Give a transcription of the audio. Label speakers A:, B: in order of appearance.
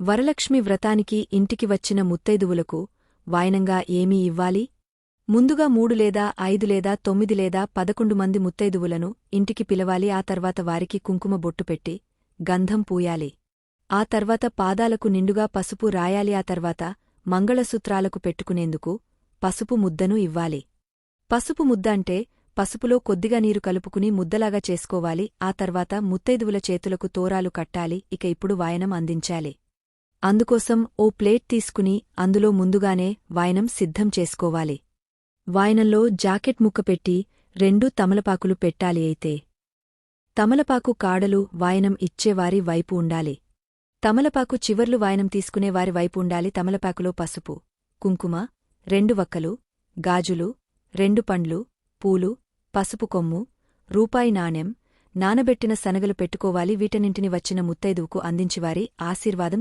A: వరలక్ష్మి వ్రతానికి ఇంటికి వచ్చిన ముత్తైదువులకు వాయనంగా ఏమీ ఇవ్వాలి? ముందుగా మూడు లేదా ఐదు లేదా తొమ్మిది లేదా పదకొండు మంది ముత్తైదువులను ఇంటికి పిలవాలి. ఆ తర్వాత వారికి కుంకుమ బొట్టు పెట్టి గంధం పూయాలి. ఆ తర్వాత పాదాలకు నిండుగా పసుపు రాయాలి. ఆ తర్వాత మంగళసూత్రాలకు పెట్టుకునేందుకు పసుపు ముద్దను ఇవ్వాలి. పసుపు ముద్ద అంటే పసుపులో కొద్దిగా నీరు కలుపుకుని ముద్దలాగా చేసుకోవాలి. ఆ తర్వాత ముత్తైదువుల చేతులకు తోరాలు కట్టాలి. ఇక ఇప్పుడు వాయనం అందించాలి. అందుకోసం ఓ ప్లేట్ తీసుకుని అందులో ముందుగానే వాయనం సిద్ధం చేసుకోవాలి. వాయనంలో జాకెట్ ముక్క పెట్టి రెండు తమలపాకులు పెట్టాలి అయితే. తమలపాకు కాడలు వాయనం ఇచ్చేవారి వైపు ఉండాలి. తమలపాకు చివర్లు వాయనం తీసుకునేవారి వైపు ఉండాలి తమలపాకులో పసుపు కుంకుమ రెండు వక్కలు గాజులు రెండు పండ్లు పూలు పసుపు కొమ్ము రూపాయి నాణెం నానబెట్టిన శనగలు పెట్టుకోవాలి వీటన్నింటిని వచ్చిన ముత్తైదువుకు అందించివారి ఆశీర్వాదం